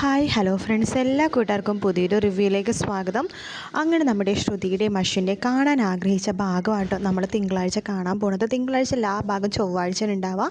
Hi hello friends. എല്ലാ കൂട്ടുകാർക്കും പുതിയൊരു റിവ്യൂയിലേക്ക് സ്വാഗതം. അങ്ങനെ നമ്മുടെ ശ്രുതിയുടെ അശ്വിന്റെ കാണാൻ ആഗ്രഹിച്ച ഭാഗമായിട്ടോ നമ്മൾ തിങ്കളാഴ്ച കാണാൻ പോകുന്നത് തിങ്കളാഴ്ച എല്ലാ ഭാഗം ചൊവ്വാഴ്ച ഉണ്ടാവുക.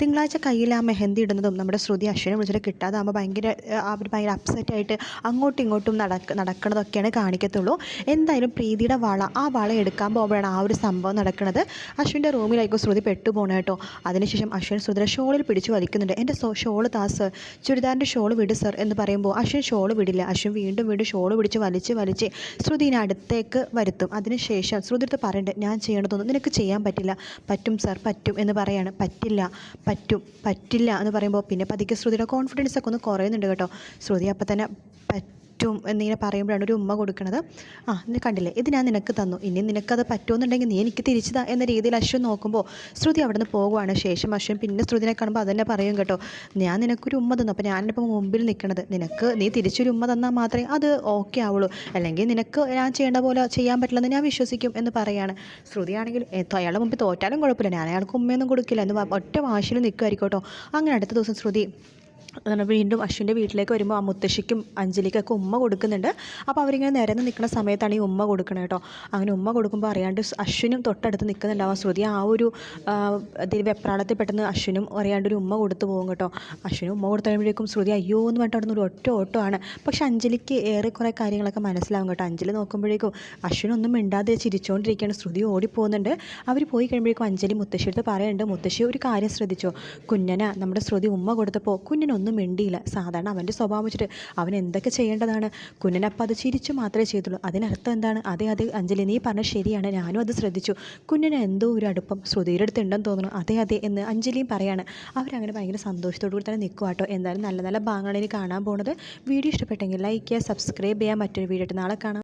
തിങ്കളാഴ്ച കയ്യിൽ ആ മെഹന്തി ഇടുന്നതും നമ്മുടെ ശ്രുതി അശ്വിനെ വിളിച്ചിട്ട് കിട്ടാതാകുമ്പോൾ ഭയങ്കര അവർ ഭയങ്കര അപ്സെറ്റായിട്ട് അങ്ങോട്ടും ഇങ്ങോട്ടും നടക്ക നടക്കണതൊക്കെയാണ് കാണിക്കത്തുള്ളൂ. എന്തായാലും പ്രീതിയുടെ വള ആ വള എടുക്കാൻ പോകുമ്പോഴാണ് ആ ഒരു സംഭവം നടക്കുന്നത് അശ്വിന്റെ റൂമിലായിരിക്കും ശ്രുതി പെട്ടുപോകണം കേട്ടോ അതിനുശേഷം അശ്വിൻ ശ്രുതിയുടെ ഷോളിൽ പിടിച്ചു വലിക്കുന്നുണ്ട്. എന്റെ ഷോൾ താസ് ചുരിദാറിന്റെ ഷോൾ വിട് സർ എന്ന് പറയുമ്പോൾ അശ്വിൻ ഷോൾ വിടില്ല. അശ്വിൻ വീണ്ടും വീണ്ടും ഷോൾ പിടിച്ച് വലിച്ച് വലിച്ച് ശ്രുതിനെ അടുത്തേക്ക് വരുത്തും. അതിനുശേഷം ശ്രുതി അടുത്ത് പറയുന്നുണ്ട് ഞാൻ ചെയ്യണതൊന്നും നിനക്ക് ചെയ്യാൻ പറ്റില്ല. പറ്റും സർ പറ്റും എന്ന് പറയാണ്. പറ്റില്ല പറ്റും പറ്റില്ല എന്ന് പറയുമ്പോൾ പിന്നെ പതുക്കെ ശ്രുതിയുടെ കോൺഫിഡൻസ് ഒക്കെ ഒന്ന് കുറയുന്നുണ്ട് കേട്ടോ. ശ്രുതി അപ്പം തന്നെ പറ്റും എന്നിങ്ങനെ പറയുമ്പോഴാണ് ഒരു ഉമ്മ കൊടുക്കുന്നത് ആ നീ കണ്ടില്ലേ? ഇത് ഞാൻ നിനക്ക് തന്നു. ഇനി നിനക്കത് പറ്റുമെന്നുണ്ടെങ്കിൽ നീ എനിക്ക് തിരിച്ചു താ എന്ന രീതിയിൽ അശ്വൻ നോക്കുമ്പോൾ ശ്രുതി അവിടെ നിന്ന് പോകുവാണ് ശേഷം അശ്വൻ പിന്നെ ശ്രുതിനെ കാണുമ്പോൾ അതന്നെ പറയും കേട്ടോ. ഞാൻ നിനക്കൊരു ഉമ്മ തന്നു. അപ്പോൾ ഞാനിപ്പോൾ മുമ്പിൽ നിൽക്കണത് നിനക്ക് നീ തിരിച്ചൊരു ഉമ്മ തന്നാൽ മാത്രമേ അത് ഓക്കെ ആവുള്ളൂ. അല്ലെങ്കിൽ നിനക്ക് ഞാൻ ചെയ്യേണ്ട പോലെ ചെയ്യാൻ പറ്റില്ലെന്ന് ഞാൻ വിശ്വസിക്കും എന്ന് പറയാണ്. ശ്രുതിയാണെങ്കിൽ അയാളുടെ മുമ്പിൽ തോറ്റാലും കുഴപ്പമില്ല. ഞാൻ അയാൾക്ക് ഉമ്മയൊന്നും കൊടുക്കില്ല. എന്ന് ഒറ്റ വാശിയിൽ നിൽക്കുമായിരിക്കും കേട്ടോ. അങ്ങനെ അടുത്ത ദിവസം ശ്രുതി അങ്ങനെ വീണ്ടും അശ്വിന്റെ വീട്ടിലേക്ക് വരുമ്പോൾ ആ മുത്തശ്ശിക്കും അഞ്ജലിക്കൊക്കെ ഉമ്മ കൊടുക്കുന്നുണ്ട്. അപ്പോൾ അവരിങ്ങനെ നിരന്ന് നിൽക്കുന്ന സമയത്താണ് ഈ ഉമ്മ കൊടുക്കണത് കേട്ടോ. അങ്ങനെ ഉമ്മ കൊടുക്കുമ്പോൾ അറിയാണ്ട് അശ്വിനും തൊട്ടടുത്ത് നിൽക്കുന്നുണ്ടാവും. ശ്രുതി ആ ഒരു വെപ്രാളത്തിൽ പെട്ടെന്ന് അശ്വിനും അറിയാണ്ട് ഒരു ഉമ്മ കൊടുത്തു പോകും കേട്ടോ. അശ്വിനും ഉമ്മ കൊടുത്തു കഴിയുമ്പോഴേക്കും ശ്രുതി അയ്യോ എന്ന് പറഞ്ഞിട്ട് അവിടെ ഒരു ഒറ്റ ഓട്ടമാണ് പക്ഷേ അഞ്ജലിക്ക് ഏറെക്കുറെ കുറേ കാര്യങ്ങളൊക്കെ മനസ്സിലാവും കേട്ടോ. അഞ്ജലി നോക്കുമ്പോഴേക്കും അശ്വിനൊന്നും മിണ്ടാതെ ചിരിച്ചുകൊണ്ടിരിക്കുകയാണ് ശ്രുതി ഓടിപ്പോകുന്നുണ്ട് അവർ പോയി കഴിയുമ്പോഴേക്കും അഞ്ജലി മുത്തശ്ശിയുടെ പറയുന്നുണ്ട്. മുത്തശ്ശി ഒരു കാര്യം ശ്രദ്ധിച്ചോ? കുഞ്ഞന നമ്മുടെ ശ്രുതി ഉമ്മ കൊടുത്തപ്പോൾ കുഞ്ഞിനൊന്നും മിണ്ടിയില്ല. സാധാരണ അവന്റെ സ്വഭാവം വെച്ചിട്ട് അവൻ എന്തൊക്കെ ചെയ്യേണ്ടതാണ്? കുഞ്ഞനപ്പം അത് ചിരിച്ചു മാത്രമേ ചെയ്തുള്ളൂ. അതിനർത്ഥം എന്താണ്? അതെ അതെ അഞ്ജലി നീ പറഞ്ഞ ശരിയാണ്. ഞാനും അത് ശ്രദ്ധിച്ചു. കുഞ്ഞിന് എന്തോ ഒരു അടുപ്പം. ശ്രുതിയുടെ അടുത്ത് ഉണ്ടെന്ന് തോന്നുന്നു. അതെ അതെ എന്ന് അഞ്ജലിയും പറയാണ്. അവരങ്ങനെ ഭയങ്കര സന്തോഷത്തോടു കൂടി തന്നെ നിൽക്കുക കേട്ടോ എന്തായാലും നല്ല നല്ല ഭാഗങ്ങൾ ഇനി കാണാൻ പോകുന്നത്. വീഡിയോ ഇഷ്ടപ്പെട്ടെങ്കിൽ ലൈക്ക് ചെയ്യുക സബ്സ്ക്രൈബ് ചെയ്യുക. മറ്റൊരു വീഡിയോ നാളെ കാണാം.